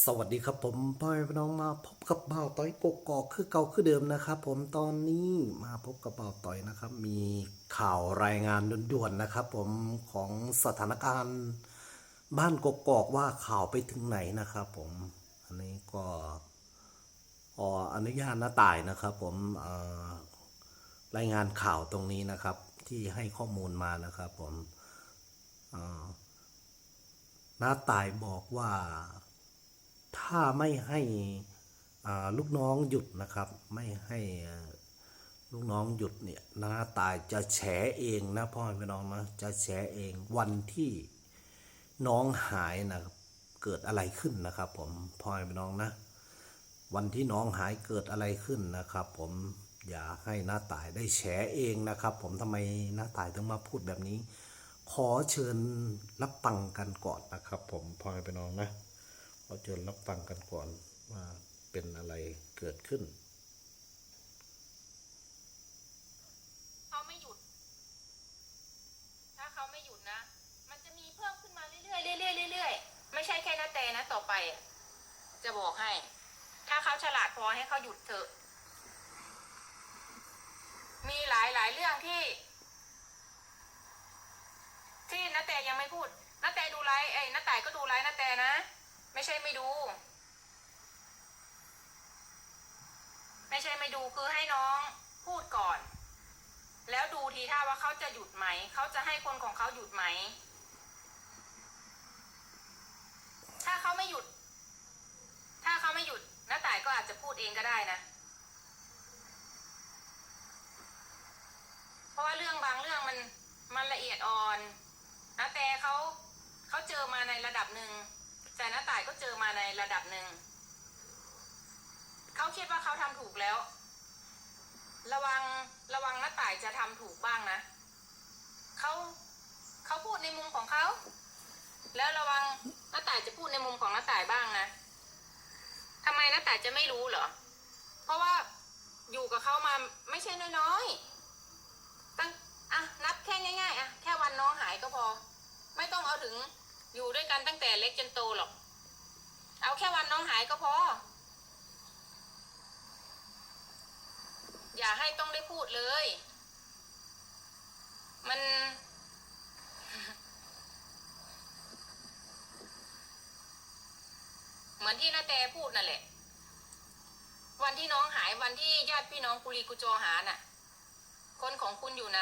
สวัสดีครับผมพ่อแม่พี่น้องมาพบกับบ่าวต้อยกกอกคือเก่าคือเดิมนะครับ ผมตอนนี้มาพบกับบ่าวต้อยนะครับ มีข่าวรายงานด่วนๆนะครับ ผมของสถานการณ์บ้านกกอกว่าข่าวไปถึงไหนนะครับ ผมอันนี้ก็ออนุญาตน้าตายนะครับ ผมรายงานข่าวตรงนี้นะครับ ที่ให้ข้อมูลมานะครับ ผมน้าตายบอกว่า ถ้าไม่ให้ลูกน้องหยุดนะครับ ไม่ให้ลูกน้องหยุดเนี่ยน้าตายจะแฉเองนะพ่อแม่พี่น้องนะจะแฉเองวันที่น้องหายนะครับเกิดอะไรขึ้นนะครับ ผมพ่อแม่พี่น้องนะ วันที่น้องหายเกิดอะไรขึ้นนะครับ ผมอย่าให้น้าตายได้แฉเองนะครับ ผมทำไมน้าตายต้องมาพูดแบบนี้ ขอเชิญรับฟังกันก่อนนะครับ ผมพ่อแม่พี่น้องนะ อเชิญรับฟังกันก่อนว่าเป็นอะไรเกิดขึ้นเขาไม่หยุด ถ้าเขาไม่หยุดนะ มันจะมีเพิ่มขึ้นมาเรื่อยๆเรื่อยๆเรื่อยๆไม่ใช่แค่นาแต่นะต่อไป จะบอกให้ ถ้าเขาฉลาดพอให้เขาหยุดเถอะ มีหลายหลายๆเรื่องที่ ที่นาแต่ยังไม่พูดนาแต่ดูไลฟ์ไอ้นาแต่ก็ดูไลฟ์นาแต่นะ ไม่ใช่ไม่ดู ไม่ใช่ไม่ดูคือให้น้องพูดก่อน แล้วดูทีท่าว่าเขาจะหยุดไหม เขาจะให้คนของเขาหยุดไหม ถ้าเขาไม่หยุด ถ้าเขาไม่หยุดน้าต่ายก็อาจจะพูดเองก็ได้นะ เพราะว่าเรื่องบางเรื่องมันมันละเอียดอ่อนนะแต่เขาเขาเจอมาในระดับหนึ่ง แต่น้าต่ายก็เจอมาในระดับหนึ่ง เขาคิดว่าเขาทำถูกแล้ว ระวังระวังน้าต่ายจะทำถูกบ้างนะ เขาเขาพูดในมุมของเขา แล้วระวังน้าต่ายจะพูดในมุมของน้าต่ายบ้างนะทำไมน้าต่ายจะไม่รู้เหรอ เพราะว่าอยู่กับเขามาไม่ใช่น้อยๆตั้งอะนับแค่ง่ายๆอะแค่วันน้องหายก็พอ ไม่ต้องเอาถึง อยู่ด้วยกันตั้งแต่เล็กจนโตหรอก เอาแค่วันน้องหายก็พอ อย่าให้ต้องได้พูดเลย มัน เหมือนที่นาแตพูดนั่นแหละ วันที่น้องหายวันที่ญาติพี่น้องกุลีกุจอหาน่ะ คนของคุณอยู่ไหน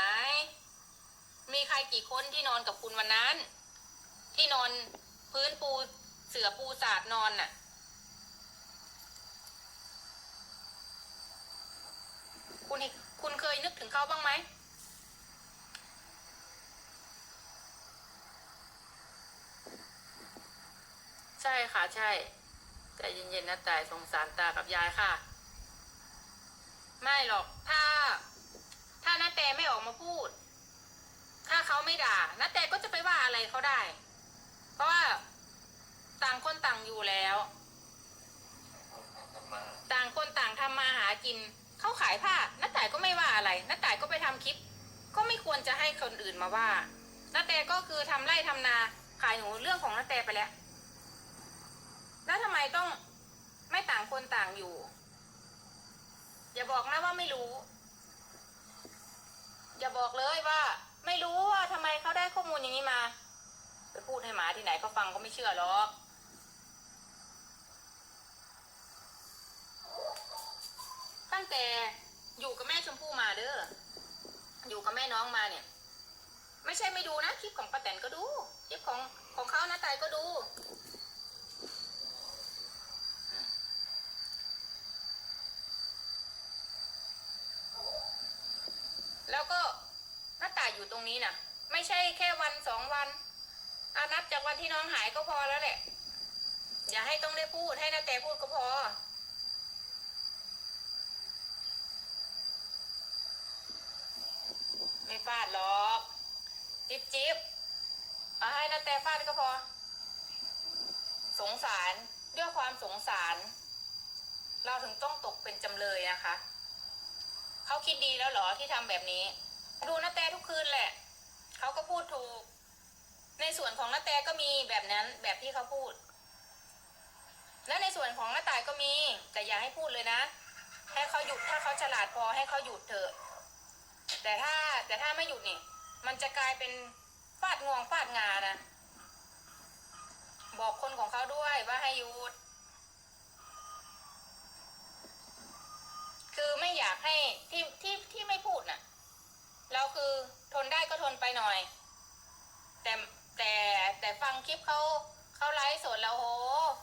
มีใครกี่คนที่นอนกับคุณวันนั้น ที่นอนพื้นปูเสือปูสาดนอนน่ะ คุณคุณเคยนึกถึงเขาบ้างไหมใช่ค่ะใช่ใจเย็นๆนะแต่สงสารตากับยายค่ะ ไม่หรอกถ้า ถ้านาแต่ไม่ออกมาพูด ถ้าเขาไม่ด่านาแต่ก็จะไปว่าอะไรเขาได้ ราะว่าต่างคนต่างอยู่แล้ว ต่างคนต่างทำมาหากิน เขาขายผ้าน้าแต่ก็ไม่ว่าอะไรน้าแต่ก็ไปทำคลิป ก็ไม่ควรจะให้คนอื่นมาว่าน้าแต่ก็คือทำไร่ทำนาขายหนูเรื่องของน้าแต่ไปแล้ว แล้วทำไมต้องไม่ต่างคนต่างอยู่ อย่าบอกนะว่าไม่รู้ อย่าบอกเลยว่า ไม่รู้ว่าทำไมเขาได้ข้อมูลอย่างนี้มา ไปพูดให้หมาที่ไหนเขาฟังก็ไม่เชื่อหรอกตั้งแต่อยู่กับแม่ชมพู่มาเด้ออยู่กับแม่น้องมาเนี่ย ไม่ใช่ไม่ดูนะคลิปของป้าแตนก็ดูคลิปของของเขาหนะตายก็ดูแล้วก็หน้าตายอยู่ตรงนี้น่ะ ไม่ใช่แค่วันสองวัน อานับจากวันที่น้องหายก็พอแล้วแหละ อย่าให้ต้องได้พูดให้นาแต่พูดก็พอ ไม่ฟาดหรอก จิบจิบเอาให้นาแต่ฟาดก็พอ สงสารด้วยความสงสาร เราถึงต้องตกเป็นจำเลยนะคะเขาคิดดีแล้วหรอที่ทำแบบนี้ ดูนาแต่ทุกคืนแหละเขาก็พูดถูก ในส่วนของนาแต่ก็มีแบบนั้นแบบที่เขาพูด และในส่วนของน้าตายก็มี แต่อย่าให้พูดเลยนะ ให้เขาหยุดถ้าเขาฉลาดพอให้เขาหยุดเถอะ แต่ถ้าแต่ถ้าไม่หยุดนี่มันจะกลายเป็นฟาดงวงฟาดงานะบอกคนของเขาด้วยว่าให้หยุด คือไม่อยากให้ที่ที่ที่ไม่พูดน่ะ เราคือทนได้ก็ทนไปหน่อย แต่ แต่แต่ฟังคลิปเขาเขาไลฟ์สดแล้วโห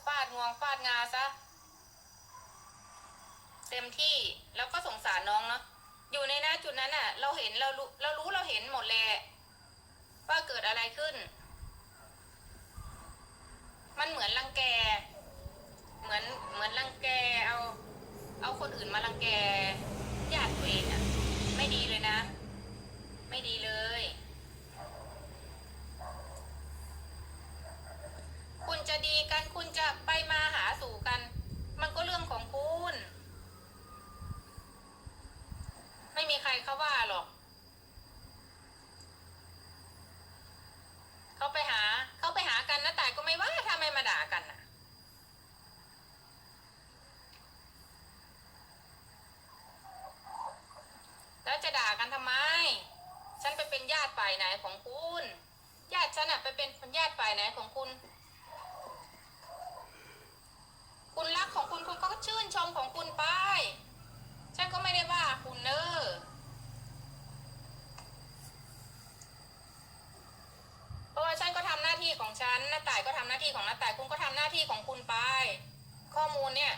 ฟาดงวงฟาดงาซะเต็มที่แล้วก็สงสารน้องเนาะอยู่ในหน้าจุดนั้นน่ะ เราเห็นเรารู้เรารู้เราเห็นหมดแหละว่าเกิดอะไรขึ้น มันเหมือนรังแก เหมือนเหมือนรังแกเอา เอาคนอื่นมารังแกญาติตัวเองอะ ไม่ดีเลยนะ ไม่ดีเลย คุณจะ ดีกันคุณจะไปมาหาสู่กัน มันก็เรื่องของคุณ ไม่มีใครเขาว่าหรอกเขาไปหาเขาไปหากันนะแต่ก็ไม่ว่าถ้าไม่มาด่ากันนะแล้วจะด่ากันทำไม ฉันไปเป็นญาติฝ่ายไหนของคุณ ญาติฉันอะไปเป็นญาติฝ่ายไหนของคุณ คุณรักของคุณคุณก็ชื่นชมของคุณไป ฉันก็ไม่ได้ว่าคุณเนอเพราะว่าฉันก็ทำหน้าที่ของฉันน้าต่ายก็ทำหน้าที่ของน้าต่ายคุณก็ทำหน้าที่ของคุณไป ข้อมูลเนี่ย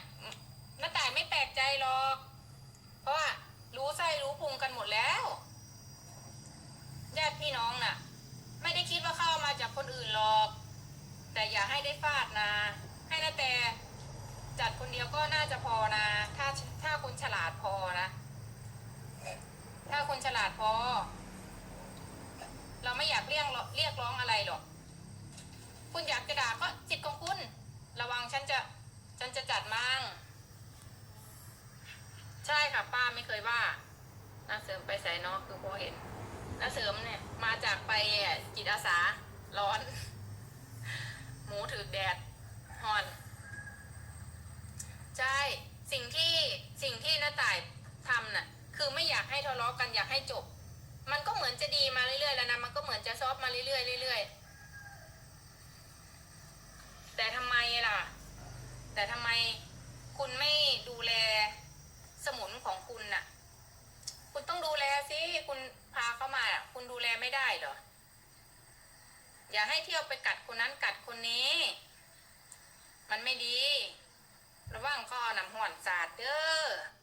น้าต่ายไม่แปลกใจหรอก เพราะว่ารู้ไส้รู้พุงกันหมดแล้วญาติพี่น้องน่ะ ไม่ได้คิดว่าเข้ามาจากคนอื่นหรอก แต่อย่าให้ได้ฟาดนะ ให้นาแต่ จัดคนเดียวก็น่าจะพอนะ ถ้าถ้าคุณฉลาดพอนะ ถ้าคุณฉลาดพอ เราไม่อยากเรียกเรียกร้องอะไรหรอก คุณอยากจะด่าก็จิตของคุณ ระวังฉันจะ ฉันจะจัดมั่งใช่ค่ะป้าไม่เคยว่าน้าเสริมไปใส่นอกคือพอเห็นน้าเสริมเนี่ย มาจากไปจิตอาสาร้อน หมูถือแดดฮอน ใช่ สิ่งที่สิ่งที่น้าต่ายทำน่ะ คือไม่อยากให้ทะเลาะกันอยากให้จบ มันก็เหมือนจะดีมาเรื่อยๆแล้วนะมันก็เหมือนจะซอฟมาเรื่อยๆเรื่อยๆแต่ทำไมล่ะ แต่ทำไมคุณไม่ดูแลสมุนของคุณน่ะ คุณต้องดูแลสิคุณพาเข้ามาอะ คุณดูแลไม่ได้เหรออย่าให้เที่ยวไปกัดคนนั้นกัดคนนี้ มันไม่ดี ระวังข้อน้ำห่อนสาดเด้อ